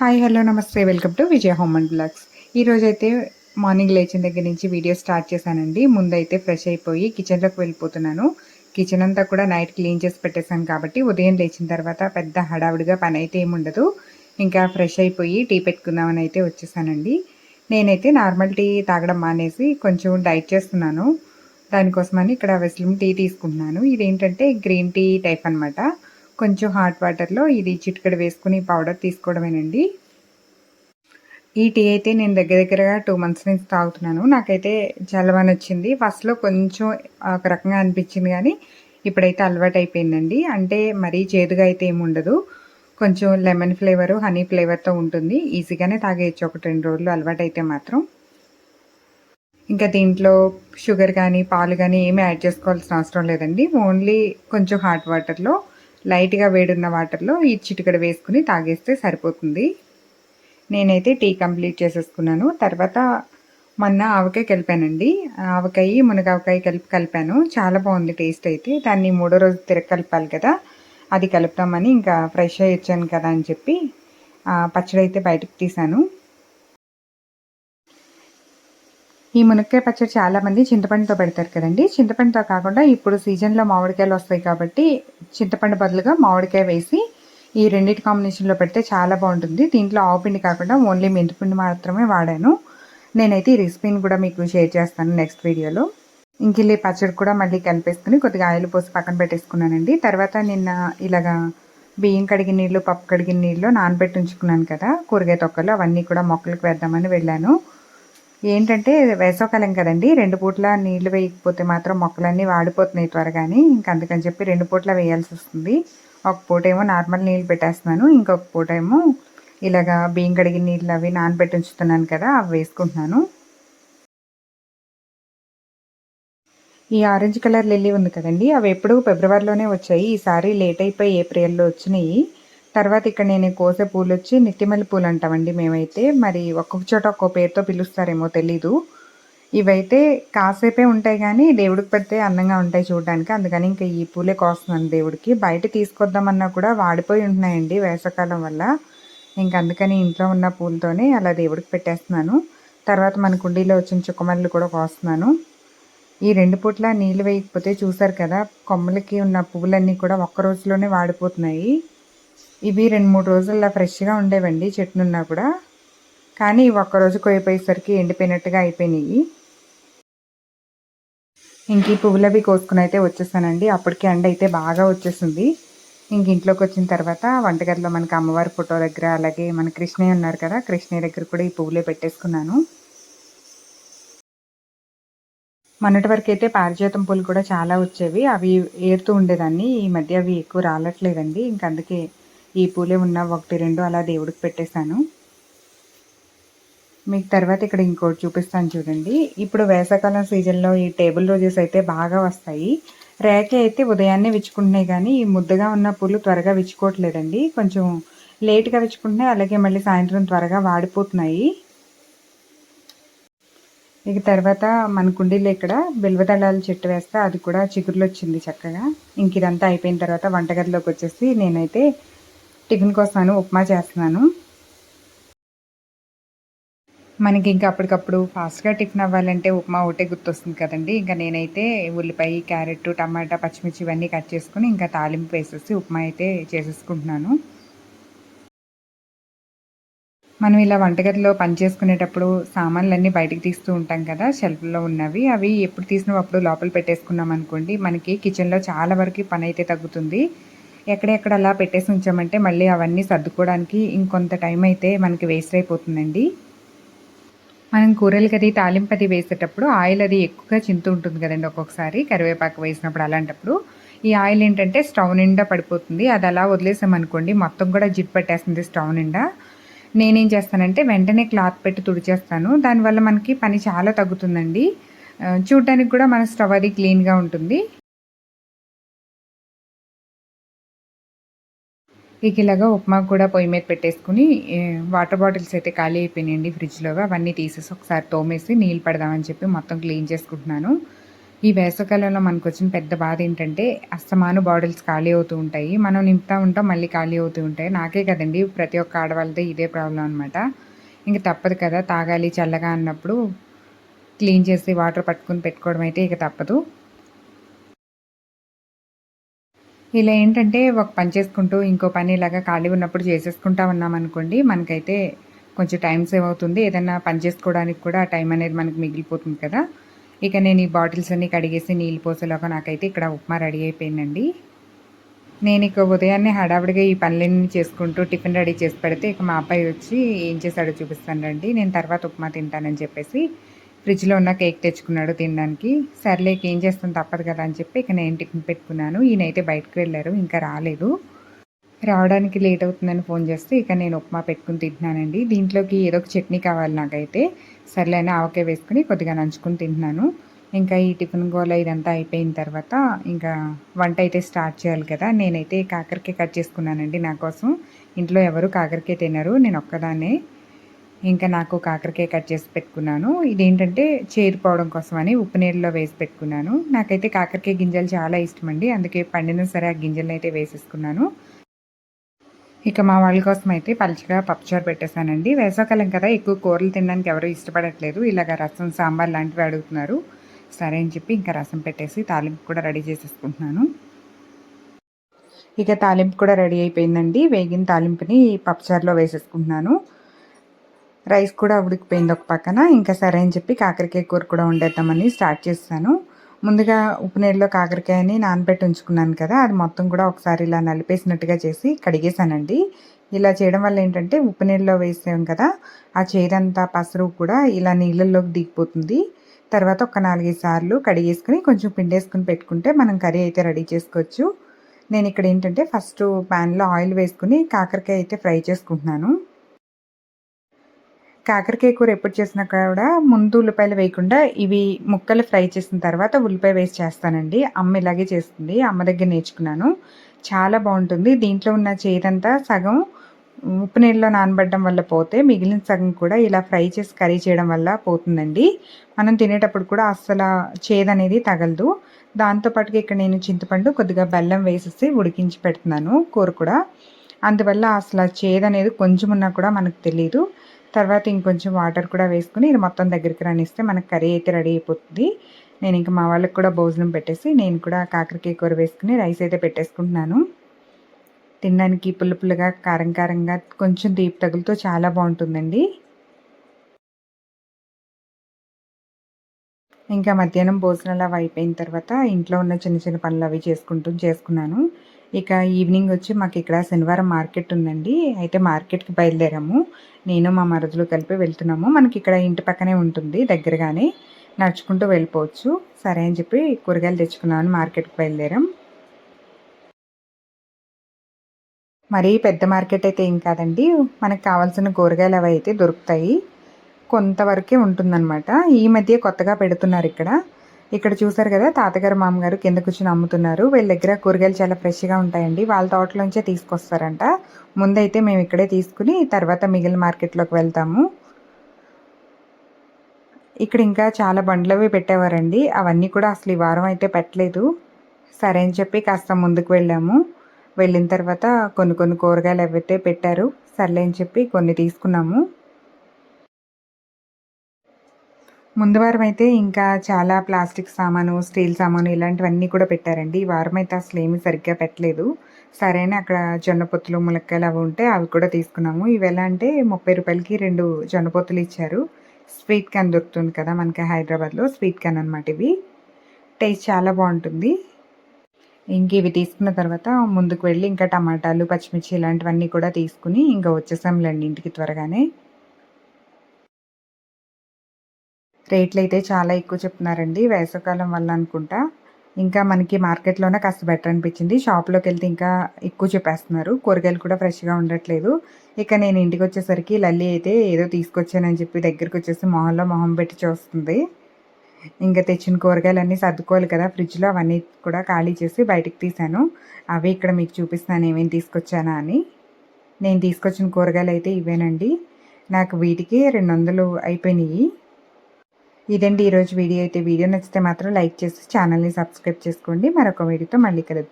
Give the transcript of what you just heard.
Hi hello నమస్తే. Welcome to Vijaya home and blogs. ఈరోజు అయితే మార్నింగ్ లేచిన దగ్గర నుంచి వీడియో స్టార్ట్ చేశానండి. ముందైతే ఫ్రెష్ అయిపోయి కిచెన్లోకి వెళ్ళిపోతున్నాను. కిచెన్ అంతా కూడా నైట్ క్లీన్ చేసి పెట్టేశాను కాబట్టి ఉదయం లేచిన తర్వాత పెద్ద హడావుడిగా పని అయితే ఏముండదు ఇంకా ఫ్రెష్ అయిపోయి టీ పెట్టుకుందామని అయితే వచ్చేసానండి. నేనైతే నార్మల్ టీ తాగడం మానేసి కొంచెం డైట్ చేస్తున్నాను. దానికోసమని ఇక్కడ వెస్లిం టీ తీసుకుంటున్నాను. ఇదేంటంటే గ్రీన్ టీ టైప్ అనమాట కొంచెం హాట్ వాటర్లో ఇది చిటికెడు వేసుకుని పౌడర్ తీసుకోవడమేనండి. ఈ టీ అయితే నేను దగ్గర దగ్గరగా టూ మంత్స్ నుంచి తాగుతున్నాను. నాకైతే జలవని వచ్చింది ఫస్ట్లో కొంచెం ఒక రకంగా అనిపించింది కానీ ఇప్పుడైతే అలవాటు అయిపోయిందండి అంటే మరీ చేదుగా అయితే ఏమి ఉండదు. కొంచెం లెమన్ ఫ్లేవరు హనీ ఫ్లేవర్తో ఉంటుంది. ఈజీగానే తాగేయచ్చు. ఒకటి రెండు రోజులు అలవాటు అయితే మాత్రం. ఇంకా దీంట్లో షుగర్ కానీ పాలు కానీ ఏమీ యాడ్ చేసుకోవాల్సిన అవసరం లేదండి. ఓన్లీ కొంచెం హాట్ వాటర్లో లైట్గా వేడున్న వాటర్లో ఈ చిటికడ వేసుకుని తాగేస్తే సరిపోతుంది. నేనైతే టీ కంప్లీట్ చేసేసుకున్నాను. తర్వాత మొన్న ఆవకాయ కలిపానండి. ఆవకాయ మునగావకాయ కలిపి కలిపాను. చాలా బాగుంది టేస్ట్ అయితే. దాన్ని మూడో రోజు తిరగ కలపాలి కదా. అది కలుపుతామని ఇంకా ఫ్రెష్ అయ్యి వచ్చాను కదా అని చెప్పి పచ్చడి అయితే బయటకు తీసాను. ఈ మునక్కాయ పచ్చడి చాలామంది చింతపండుతో పెడతారు కదండి. చింతపండుతో కాకుండా ఇప్పుడు సీజన్లో మామిడికాయలు వస్తాయి కాబట్టి చింతపండు బదులుగా మామిడికాయ వేసి ఈ రెండింటి కాంబినేషన్లో పెడితే చాలా బాగుంటుంది. దీంట్లో ఆవు పిండి కాకుండా ఓన్లీ మెంతిపిండి మాత్రమే వాడాను. నేనైతే ఈ రెసిపీని కూడా మీకు షేర్ చేస్తాను నెక్స్ట్ వీడియోలో ఇంకిల్లి పచ్చడి కూడా మళ్ళీ కలిపేసుకుని కొద్దిగా ఆయిల్ పోసి పక్కన పెట్టేసుకున్నానండి. తర్వాత నిన్న ఇలాగా బియ్యం కడిగిన నీళ్ళు పప్పు కడిగిన నీళ్ళు నానబెట్టి ఉంచుకున్నాను కదా. కూరగాయ తొక్కలు అవన్నీ కూడా మొక్కలకు వేద్దామని వెళ్ళాను. ఏంటంటే వేసవకాలం కదండి రెండు పూట్ల నీళ్ళు వేయకపోతే మాత్రం మొక్కలన్నీ వాడిపోతున్నాయి త్వరగానే. ఇంక అందుకని చెప్పి రెండు పూట్ల వేయాల్సి వస్తుంది. ఒక పూట ఏమో నార్మల్ నీళ్ళు పెట్టేస్తున్నాను ఇంకొక పూట ఏమో ఇలాగా బియ్యం కడిగిన నీళ్ళు అవి నానబెట్టి ఉంచుతున్నాను కదా అవి వేసుకుంటున్నాను. ఈ ఆరెంజ్ కలర్ లిల్లీ ఉంది కదండి అవి ఎప్పుడు ఫిబ్రవరిలోనే వచ్చాయి. ఈసారి లేట్ అయిపోయి ఏప్రిల్లో వచ్చినాయి. తర్వాత ఇక్కడ నేను కోసే పూలు వచ్చి నిత్యమల్లి పూలు అంటామండి మేమైతే. మరి ఒక్కొక్క చోట ఒక్కో పేరుతో పిలుస్తారేమో తెలీదు. ఇవైతే కాసేపే ఉంటాయి కానీ దేవుడికి పెడితే అందంగా ఉంటాయి చూడడానికి. అందుకని ఇంకా ఈ పూలే కోస్తున్నాను దేవుడికి. బయట తీసుకొద్దామన్నా కూడా వాడిపోయి ఉంటున్నాయండి వేసవకాలం వల్ల. ఇంక అందుకని ఇంట్లో ఉన్న పూలతోనే అలా దేవుడికి పెట్టేస్తున్నాను. తర్వాత మన కుండీలో వచ్చిన చుక్కమల్లు కూడా కోస్తున్నాను. ఈ రెండు పూట్ల నీళ్ళు వేయకపోతే చూసారు కదా కొమ్మలకి ఉన్న పువ్వులన్నీ కూడా ఒక్క రోజులోనే వాడిపోతున్నాయి. ఇవి రెండు మూడు రోజుల్లో ఫ్రెష్గా ఉండేవండి చెట్టునున్నా కూడా. కానీ ఒక్కరోజు కోయిపోయేసరికి ఎండిపోయినట్టుగా అయిపోయినాయి. ఇంక ఈ పువ్వులవి కోసుకుని అయితే వచ్చేసానండి. అప్పటికి ఎండ అయితే బాగా వచ్చేసింది. ఇంక ఇంట్లోకి వచ్చిన తర్వాత వంటగదిలో మనకి అమ్మవారి ఫోటో దగ్గర అలాగే మన కృష్ణయ్య ఉన్నారు కదా కృష్ణయ్య దగ్గర కూడా ఈ పువ్వులే పెట్టేసుకున్నాను. మొన్నటి వరకు అయితే పారిజాతం పూలు కూడా చాలా వచ్చేవి. అవి ఏరుతూ ఉండేదాన్ని. ఈ మధ్య అవి ఎక్కువ రాలట్లేదండి. ఇంక అందుకే ఈ పూలే ఉన్న ఒకటి రెండు అలా దేవుడికి పెట్టేశాను. మీకు తర్వాత ఇక్కడ ఇంకోటి చూపిస్తాను చూడండి. ఇప్పుడు వేసవకాలం సీజన్లో ఈ టేబుల్ రోజెస్ అయితే బాగా వస్తాయి. రేకే అయితే ఉదయాన్నే విచ్చుకుంటున్నాయి కానీ ఈ ముద్దగా ఉన్న పూలు త్వరగా విచ్చుకోవట్లేదండి. కొంచెం లేట్గా విచ్చుకుంటున్నాయి అలాగే మళ్ళీ సాయంత్రం త్వరగా వాడిపోతున్నాయి. ఇక తర్వాత మన కుండీలో ఇక్కడ బిల్వదళాలు చెట్టు వేస్తే అది కూడా చిగురులు వచ్చింది చక్కగా. ఇంక ఇదంతా అయిపోయిన తర్వాత వంటగదిలోకి వచ్చేసి నేనైతే టిఫిన్ కోసాను ఉప్మా చేస్తున్నాను. మనకి ఇంకా అప్పటికప్పుడు ఫాస్ట్గా టిఫిన్ అవ్వాలంటే ఉప్మా ఒకటే గుర్తొస్తుంది కదండి. ఇంకా నేనైతే ఉల్లిపాయ క్యారెట్ టమాటా పచ్చిమిర్చి ఇవన్నీ కట్ చేసుకుని ఇంకా తాలింపు వేసేసి ఉప్మా అయితే చేసేసుకుంటున్నాను. మనం ఇలా వంటగదిలో పని చేసుకునేటప్పుడు సామాన్లన్నీ బయటకు తీస్తూ ఉంటాం కదా షెల్ఫ్లో ఉన్నవి. అవి ఎప్పుడు తీసినప్పుడు లోపల పెట్టేసుకున్నాం అనుకోండి మనకి కిచెన్లో చాలా వరకు పని అయితే తగ్గుతుంది. ఎక్కడెక్కడ అలా పెట్టేసి ఉంచామంటే మళ్ళీ అవన్నీ సర్దుకోవడానికి ఇంకొంత టైం అయితే మనకి వేస్ట్ అయిపోతుందండి. మనం కూరలకి అది తాలింపు అది వేసేటప్పుడు ఆయిల్ అది ఎక్కువగా చింతు ఉంటుంది కదండి ఒక్కొక్కసారి కరివేపాకు వేసినప్పుడు అలాంటప్పుడు. ఈ ఆయిల్ ఏంటంటే స్టవ్ నిండా పడిపోతుంది. అది అలా వదిలేసామనుకోండి మొత్తం కూడా జిడ్ పట్టేస్తుంది స్టవ్ నిండా. నేనేం చేస్తానంటే వెంటనే క్లాత్ పెట్టి తుడిచేస్తాను. దానివల్ల మనకి పని చాలా తగ్గుతుందండి. చూడటానికి కూడా మన స్టవ్ అది క్లీన్గా ఉంటుంది. ఇక ఇలాగా ఉప్మా కూడా పొయ్యి మీద పెట్టేసుకుని వాటర్ బాటిల్స్ అయితే ఖాళీ అయిపోయినాయండి ఫ్రిడ్జ్లో అవన్నీ తీసేసి ఒకసారి తోమేసి నీళ్ళు పడదామని చెప్పి మొత్తం క్లీన్ చేసుకుంటున్నాను. ఈ వేసవకాలంలో మనకు వచ్చిన పెద్ద బాధ ఏంటంటే అస్తమాను బాటిల్స్ ఖాళీ అవుతూ ఉంటాయి. మనం నింపుతూ ఉంటాం మళ్ళీ ఖాళీ అవుతూ ఉంటాయి. నాకే కదండి ప్రతి ఒక్క ఆడవాళ్ళతో ఇదే ప్రాబ్లం అనమాట ఇంక తప్పదు కదా తాగాలి చల్లగా అన్నప్పుడు క్లీన్ చేసి వాటర్ పట్టుకుని పెట్టుకోవడం అయితే ఇక తప్పదు. ఇలా ఏంటంటే ఒక పని చేసుకుంటూ ఇంకో పని ఇలాగా ఖాళీ ఉన్నప్పుడు చేసేసుకుంటా ఉన్నాం అనుకోండి మనకైతే కొంచెం టైం సేవ్ అవుతుంది. ఏదైనా పని చేసుకోవడానికి కూడా టైం అనేది మనకు మిగిలిపోతుంది కదా. ఇక నేను ఈ బాటిల్స్ అన్నీ కడిగేసి నీళ్ళు పోసేలాగా నాకైతే ఇక్కడ ఉప్మా రెడీ అయిపోయిందండి. నేను ఇక ఉదయాన్నే హడావిడిగా ఈ పనులన్నీ చేసుకుంటూ టిఫిన్ రెడీ చేసి పెడితే ఇక మా అబ్బాయి వచ్చి ఏం చేశాడో చూపిస్తాను రండి నేను తర్వాత ఉప్మా తింటానని చెప్పేసి ఫ్రిడ్జ్లో ఉన్న కేక్ తెచ్చుకున్నాడు తినడానికి. సర్లేక ఏం చేస్తాను తప్పదు కదా అని చెప్పి ఇక నేను టిఫిన్ పెట్టుకున్నాను. ఈయనైతే బయటకు వెళ్ళారు. ఇంకా రాలేదు. రావడానికి లేట్ అవుతుందని ఫోన్ చేస్తే ఇక నేను ఉప్మా పెట్టుకుని తింటున్నానండి. దీంట్లోకి ఏదో ఒక చట్నీ కావాలి నాకైతే. సర్లేనా ఆవకాయ వేసుకుని కొద్దిగా నంచుకుని తింటున్నాను. ఇంకా ఈ టిఫిన్ గోల ఇదంతా అయిపోయిన తర్వాత ఇంకా వంట అయితే స్టార్ట్ చేయాలి కదా. నేనైతే కాకరకాయ కట్ చేసుకున్నానండి నా కోసం. ఇంట్లో ఎవరు కాకరకాయ తినరు. నేను ఒక్కదాన్నే. ఇంకా నాకు కాకరకాయ కట్ చేసి పెట్టుకున్నాను. ఇదేంటంటే చేరిపోవడం కోసమని ఉప్పు నీళ్ళలో వేసి పెట్టుకున్నాను. నాకైతే కాకరకాయ గింజలు చాలా ఇష్టం అండి అందుకే పండిన సరే ఆ గింజలను అయితే వేసేసుకున్నాను. ఇక మా వాళ్ళ కోసం అయితే పలుచగా పప్పుచారు పెట్టేశానండి. వేసవకాలం కదా ఎక్కువ కూరలు తినడానికి ఎవరు ఇష్టపడట్లేదు. ఇలాగ రసం సాంబార్ లాంటివి అడుగుతున్నారు. సరే అని చెప్పి ఇంకా రసం పెట్టేసి తాలింపు కూడా రెడీ చేసేసుకుంటున్నాను. ఇక తాలింపు కూడా రెడీ అయిపోయిందండి. వేగిన తాలింపుని పప్పుచారులో వేసేసుకుంటున్నాను. రైస్ కూడా ఉడికిపోయింది ఒక పక్కన. ఇంకా సరే అని చెప్పి కాకరకాయ కూర కూడా వండేద్దామని స్టార్ట్ చేస్తాను. ముందుగా ఉప్పు నీళ్ళలో కాకరకాయని నానబెట్టి ఉంచుకున్నాను కదా అది మొత్తం కూడా ఒకసారి ఇలా నలిపేసినట్టుగా చేసి కడిగేసానండి ఇలా చేయడం వల్ల ఏంటంటే ఉప్పు నీళ్ళలో వేసాం కదా ఆ చేదంతా పసరు కూడా ఇలా నీళ్ళల్లోకి దిగిపోతుంది. తర్వాత ఒక నాలుగైదు సార్లు కడిగేసుకుని కొంచెం పిండేసుకుని పెట్టుకుంటే మనం కర్రీ అయితే రెడీ చేసుకోవచ్చు. నేను ఇక్కడ ఏంటంటే ఫస్ట్ ప్యాన్లో ఆయిల్ వేసుకుని కాకరకాయ అయితే ఫ్రై చేసుకుంటున్నాను. కాకరకాయ కూర ఎప్పుడు చేసినా కూడా ముందు ఉల్లిపాయలు వేయకుండా ఇవి ముక్కలు ఫ్రై చేసిన తర్వాత ఉల్లిపాయ వేసి చేస్తానండి. అమ్మ ఇలాగే చేస్తుంది. అమ్మ దగ్గర నేర్చుకున్నాను. చాలా బాగుంటుంది. దీంట్లో ఉన్న చేదంతా సగం ఉప్పు నీళ్ళలో నానబడడం వల్ల పోతే మిగిలిన సగం కూడా ఇలా ఫ్రై చేసి కర్రీ చేయడం వల్ల పోతుందండి. మనం తినేటప్పుడు కూడా అస్సలు చేదనేది తగలదు. దాంతోపాటుగా ఇక్కడ నేను చింతపండు కొద్దిగా బెల్లం వేసేసి ఉడికించి పెడుతున్నాను కూర కూడా. అందువల్ల అసలు చేదనేది కొంచెం ఉన్నా కూడా మనకు తెలియదు తర్వాత ఇంకొంచెం వాటర్ కూడా వేసుకుని ఇది మొత్తం దగ్గరికి రానిస్తే మనకు కర్రీ అయితే రెడీ అయిపోతుంది. నేను ఇంకా మా వాళ్ళకి కూడా భోజనం పెట్టేసి నేను కూడా కాకరకాయ కూర వేసుకుని రైస్ అయితే పెట్టేసుకుంటున్నాను. తినడానికి పుల్ల పుల్లగా కారం కారంగా కొంచెం తీపి తగులుతూ చాలా బాగుంటుందండి. ఇంకా మధ్యాహ్నం భోజనాలు అవి అయిపోయిన తర్వాత ఇంట్లో ఉన్న చిన్న చిన్న పనులు అవి చేసుకుంటూ చేసుకున్నాను. ఇక ఈవినింగ్ వచ్చి మాకు ఇక్కడ శనివారం మార్కెట్ ఉందండి. అయితే మార్కెట్కి బయలుదేరాము. నేను మా మరదులు కలిపి వెళ్తున్నాము. మనకి ఇక్కడ ఇంటి పక్కనే ఉంటుంది దగ్గరగానే. నడుచుకుంటూ వెళ్ళిపోవచ్చు. సరే అని చెప్పి కూరగాయలు తెచ్చుకున్నాను మార్కెట్కి బయలుదేరాం. మరీ పెద్ద మార్కెట్ అయితే ఏం కాదండి. మనకు కావాల్సిన కూరగాయలు అవి అయితే దొరుకుతాయి. కొంతవరకే ఉంటుందన్నమాట. ఈ మధ్య కొత్తగా పెడుతున్నారు ఇక్కడ. ఇక్కడ చూసారు కదా తాతగారు మామగారు కింద కూర్చొని అమ్ముతున్నారు. వీళ్ళ దగ్గర కూరగాయలు చాలా ఫ్రెష్గా ఉంటాయండి. వాళ్ళ తోటలోంచే తీసుకొస్తారంట. ముందైతే మేము ఇక్కడే తీసుకుని తర్వాత మిగిలిన మార్కెట్లోకి వెళ్తాము. ఇక్కడ ఇంకా చాలా బండ్లవి పెట్టేవారండి. అవన్నీ కూడా అసలు ఈ వారం అయితే పెట్టలేదు. సరే అని చెప్పి కాస్త ముందుకు వెళ్ళాము. వెళ్ళిన తర్వాత కొన్ని కొన్ని కూరగాయలు ఎవైతే పెట్టారు. సర్లే అని చెప్పి కొన్ని తీసుకున్నాము. ముందు వారం అయితే ఇంకా చాలా ప్లాస్టిక్ సామాను స్టీల్ సామాను ఇలాంటివన్నీ కూడా పెట్టారండి. ఈ వారం అయితే అసలు ఏమీ సరిగ్గా పెట్టలేదు. సరైన అక్కడ జొన్న పొత్తులు ములక్కాయలు అవి ఉంటే అవి కూడా తీసుకున్నాము. ఇవి ఎలా అంటే ముప్పై రూపాయలకి రెండు జొన్న పొత్తులు ఇచ్చారు. స్వీట్ క్యాన్ దొరుకుతుంది కదా మనకి హైదరాబాద్లో స్వీట్ క్యాన్ అనమాట ఇవి. టేస్ట్ చాలా బాగుంటుంది. ఇంక ఇవి తీసుకున్న తర్వాత ముందుకు వెళ్ళి ఇంకా టమాటాలు పచ్చిమిర్చి ఇలాంటివన్నీ కూడా తీసుకుని ఇంకా వచ్చేసాంలేండి ఇంటికి త్వరగానే. రేట్లు అయితే చాలా ఎక్కువ చెప్తున్నారండి వేసవకాలం వల్ల అనుకుంటా. ఇంకా మనకి మార్కెట్లోనే కాస్త బెటర్ అనిపించింది. షాప్లోకి వెళ్తే ఇంకా ఎక్కువ చెప్పేస్తున్నారు. కూరగాయలు కూడా ఫ్రెష్గా ఉండట్లేదు. ఇక నేను ఇంటికి వచ్చేసరికి లల్లి అయితే ఏదో తీసుకొచ్చానని చెప్పి దగ్గరికి వచ్చేసి మొహంలో మొహం పెట్టి చూస్తుంది. ఇంకా తెచ్చిన కూరగాయలు అన్నీ సర్దుకోవాలి కదా. ఫ్రిడ్జ్లో అవన్నీ కూడా ఖాళీ చేసి బయటకు తీశాను. అవి ఇక్కడ మీకు చూపిస్తాను ఏమేమి తీసుకొచ్చానా అని. నేను తీసుకొచ్చిన కూరగాయలు అయితే ఇవేనండి. నాకు వీటికి రెండు వందలు అయిపోయినాయి. ఇదండి ఈరోజు వీడియో. అయితే వీడియో నచ్చితే మాత్రం లైక్ చేసి ఛానల్ని సబ్స్క్రైబ్ చేసుకోండి. మరొక వీడియోతో మళ్ళీ కలుద్దాం.